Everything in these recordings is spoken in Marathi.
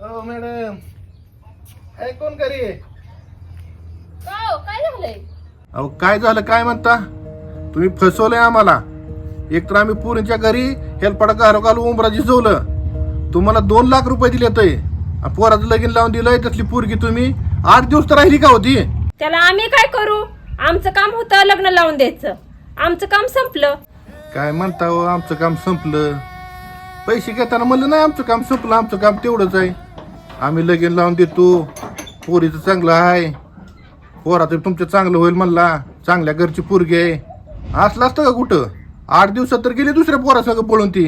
हो मॅडम. काय कोण करी का काय झालंय? अहो काय झालं काय म्हणता? तुम्ही फसवलंय आम्हाला. एक तर आम्ही पुरीच्या घरी हेलपाडा घालू घालू उमरा जिजवलं तुम्हाला दोन लाख रुपये दिले तय पोराचं लगीन लावून दिलंय त्यातली पोरगी तुम्ही. आठ दिवस तर राहिली का होती? त्याला आम्ही काय करू? आमचं काम होतं लग्न लावून द्यायचं. आमचं काम संपलं. काय म्हणता हो आमचं काम संपलं. पैसे घेताना म्हणलं नाही आमचं काम संपलं आमचं काम तेवढंच आहे. आम्ही लगीन लावून देतो. पोरीचं चांगलं आहे. पोराचं तुमचं चांगलं होईल म्हणला. चांगल्या घरची पोरगी आहे. असलं असतं का कुठं? आठ दिवसात तर गेली दुसऱ्या पोरासंग पळून ती.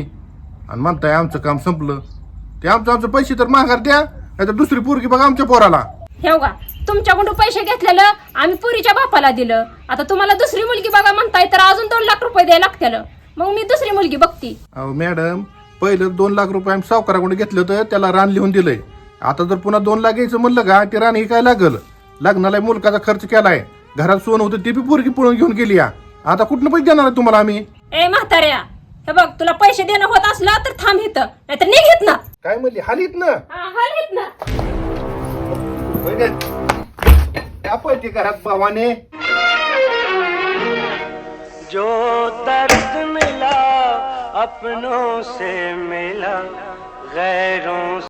आणि म्हणताय आमचं काम संपलं. ते आमचं आमचं पैसे तर माघार द्या नाही तर दुसरी पोरगी बघा आमच्या पोराला. हे का तुमच्याकडून पैसे घेतलेलं आम्ही पुरीच्या बापाला दिलं. आता तुम्हाला दुसरी मुलगी बघा म्हणताय तर अजून दोन लाख रुपये द्यायला लागतील. मग मी दुसरी मुलगी बघती. अहो मॅडम पहिलं दोन लाख रुपये आम्ही सावकाराकडे घेतलं होतं त्याला रान लिहून दिलंय. आता जर पुन्हा दोन लाख घ्यायचं म्हणलं का ते रान हे काय लागल? लग्नाला मुलकाचा खर्च केलाय. घरात सोनं होतं ते बी पोरगी पळून घेऊन गेली या. आता कुठनं पैसे देणार आहे तुम्हाला आम्ही? ए म्हाताऱ्या हे बघ तुला पैसे देणं होत असलं तर थांब इथं नाहीतर निघित ना काय म्हणली? हालीत ना हा, हल ना त्या घरात भावाने जो दर्द मिला अपनों से मिला गैरों